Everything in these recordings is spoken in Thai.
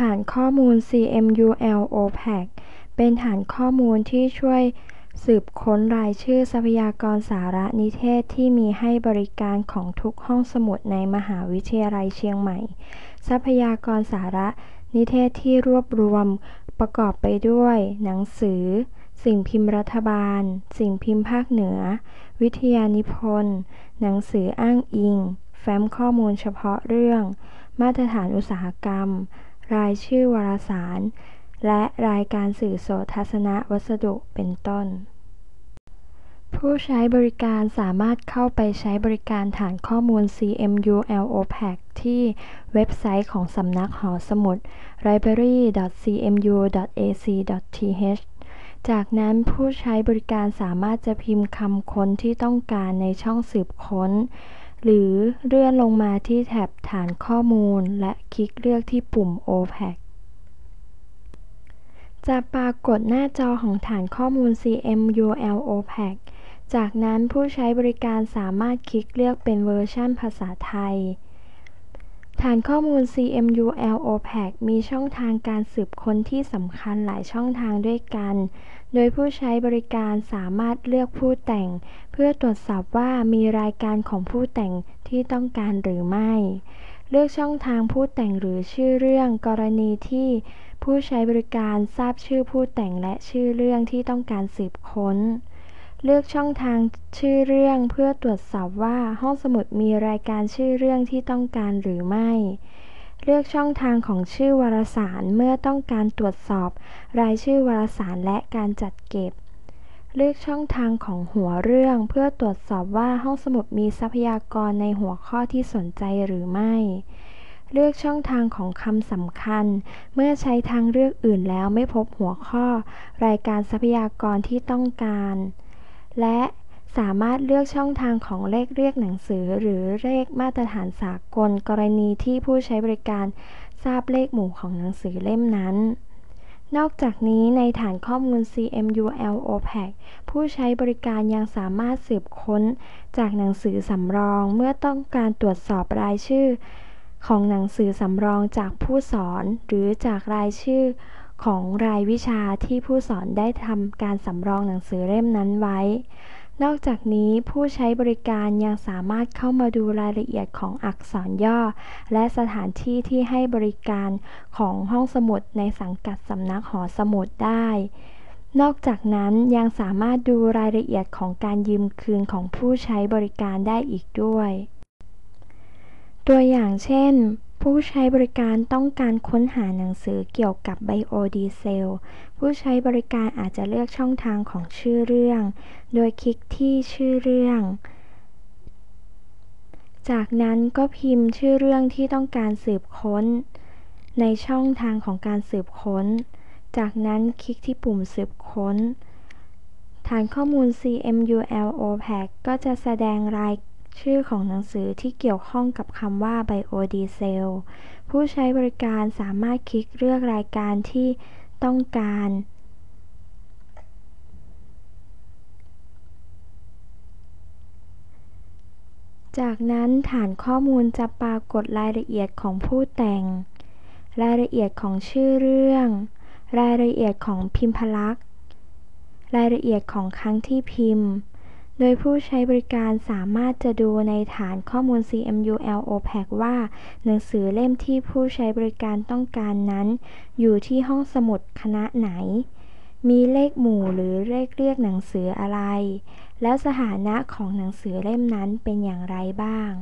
ฐานข้อมูล CMUL OPAC เป็นฐานข้อมูลที่ช่วยสืบค้นรายชื่อทรัพยากรสารนิเทศที่มีให้บริการของทุกห้องสมุดในมหาวิทยาลัยเชียงใหม่ ทรัพยากรสารนิเทศที่รวบรวมประกอบไปด้วย หนังสือ สิ่งพิมพ์รัฐบาล สิ่งพิมพ์ภาคเหนือ วิทยานิพนธ์ หนังสืออ้างอิง แฟ้มข้อมูลเฉพาะเรื่อง มาตรฐานอุตสาหกรรม รายชื่อวารสาร และรายการสื่อโสทัศนวัสดุเป็นต้น ผู้ใช้บริการสามารถเข้าไปใช้บริการฐานข้อมูล CMUL OPAC ที่เว็บไซต์ของสำนักหอสมุด library.cmu.ac.th จากนั้นผู้ใช้บริการสามารถจะพิมพ์คำค้นที่ต้องการในช่องสืบค้น หรือเลื่อนลงมาที่แท็บฐานข้อมูล และคลิกเลือกที่ปุ่ม OPAC จะปรากฏหน้าจอของฐานข้อมูล CMUL OPAC จากนั้นผู้ใช้บริการสามารถคลิกเลือกเป็นเวอร์ชันภาษาไทย ฐานข้อมูล CMUL OPAC มีช่องทางการสืบค้นที่สำคัญหลายช่องทางด้วยกัน โดยผู้ใช้บริการสามารถเลือกผู้แต่ง เพื่อตรวจสอบว่ามีรายการของผู้แต่งที่ต้องการหรือไม่ เลือกช่องทางผู้แต่งหรือชื่อเรื่องกรณีที่ผู้ใช้บริการทราบชื่อผู้แต่งและชื่อเรื่องที่ต้องการสืบค้น เลือกช่องทางชื่อเรื่องเพื่อตรวจสอบว่าห้องสมุดมีรายการชื่อเรื่องที่ต้องการหรือไม่ เลือกช่องทางของชื่อวารสารเมื่อต้องการตรวจสอบ รายชื่อวารสารและการจัดเก็บ เลือกช่องทางของหัวเรื่องเพื่อตรวจสอบว่าห้องสมุดมีทรัพยากรในหัวข้อที่สนใจหรือไม่ เลือกช่องทางของคำสำคัญ เมื่อใช้ทางเลือกอื่นแล้วไม่พบหัวข้อ รายการทรัพยากรที่ต้องการ และสามารถเลือกช่องทางของเลขเรียกหนังสือ หรือเลขมาตรฐานสากล กรณีที่ผู้ใช้บริการทราบเลขหมู่ของหนังสือเล่มนั้น นอกจากนี้ในฐานข้อมูล CMUL OPAC ผู้ใช้บริการยังสามารถสืบค้นจากหนังสือสำรองเมื่อต้องการตรวจสอบรายชื่อ ของหนังสือสำรองจากผู้สอน หรือจากรายชื่อ ของรายวิชาที่ผู้สอนได้ทำการสำรองหนังสือเล่มนั้นไว้ นอกจากนี้ผู้ใช้บริการยังสามารถเข้ามาดูรายละเอียดของอักษรย่อ และสถานที่ที่ให้บริการของห้องสมุดในสังกัดสำนักหอสมุดได้ นอกจากนั้นยังสามารถดูรายละเอียดของการยืมคืนของผู้ใช้บริการได้อีกด้วย ตัวอย่างเช่น ผู้ใช้บริการต้องการค้นหาหนังสือเกี่ยวกับไบโอดีเซล ผู้ใช้บริการอาจจะเลือกช่องทางของชื่อเรื่อง โดยคลิกที่ชื่อเรื่อง จากนั้นก็พิมพ์ชื่อเรื่องที่ต้องการสืบค้น ในช่องทางของการสืบค้น จากนั้นคลิกที่ปุ่มสืบค้น ฐานข้อมูล CMUL OPAC ก็จะแสดงราย ชื่อของหนังสือที่เกี่ยวข้องกับคำว่าไบโอดีเซล ผู้ใช้บริการสามารถคลิกเลือกรายการที่ต้องการ จากนั้นฐานข้อมูลจะปรากฏรายละเอียดของผู้แต่ง รายละเอียดของชื่อเรื่อง รายละเอียดของพิมพ์ลักษณ์ รายละเอียดของครั้งที่พิมพ์ โดยผู้ใช้บริการสามารถจะดูในฐานข้อมูล CMUL OPAC ว่า หนังสือเล่มที่ผู้ใช้บริการต้องการนั้น อยู่ที่ห้องสมุดคณะไหน มีเลขหมู่หรือเลขเรียกหนังสืออะไร แล้วสถานะของหนังสือเล่มนั้นเป็นอย่างไรบ้าง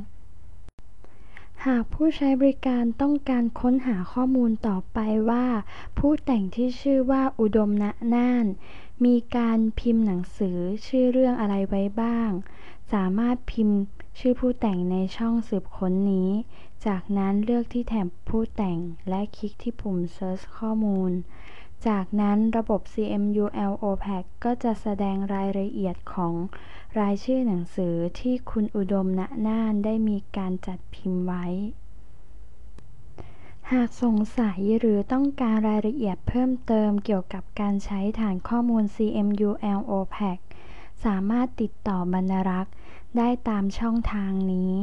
หากผู้ใช้บริการต้องการค้นหาข้อมูลต่อไปว่า ผู้แต่งที่ชื่อว่าอุดมณน่าน มีการพิมพ์หนังสือชื่อเรื่องอะไรไว้บ้าง สามารถพิมพ์ชื่อผู้แต่งในช่องสืบค้นนี้ จากนั้นเลือกที่แถบผู้แต่งและคลิกที่ปุ่ม Search ข้อมูล จากนั้นระบบ CMUL OPAC ก็จะแสดงรายละเอียดของรายชื่อหนังสือที่คุณอุดมณน่านได้มีการจัดพิมพ์ไว้ หากสงสัยหรือต้องการรายละเอียดเพิ่มเติมเกี่ยวกับการใช้ฐานข้อมูล CMUL OPAC สามารถติดต่อบรรณรักษ์ได้ตามช่องทางนี้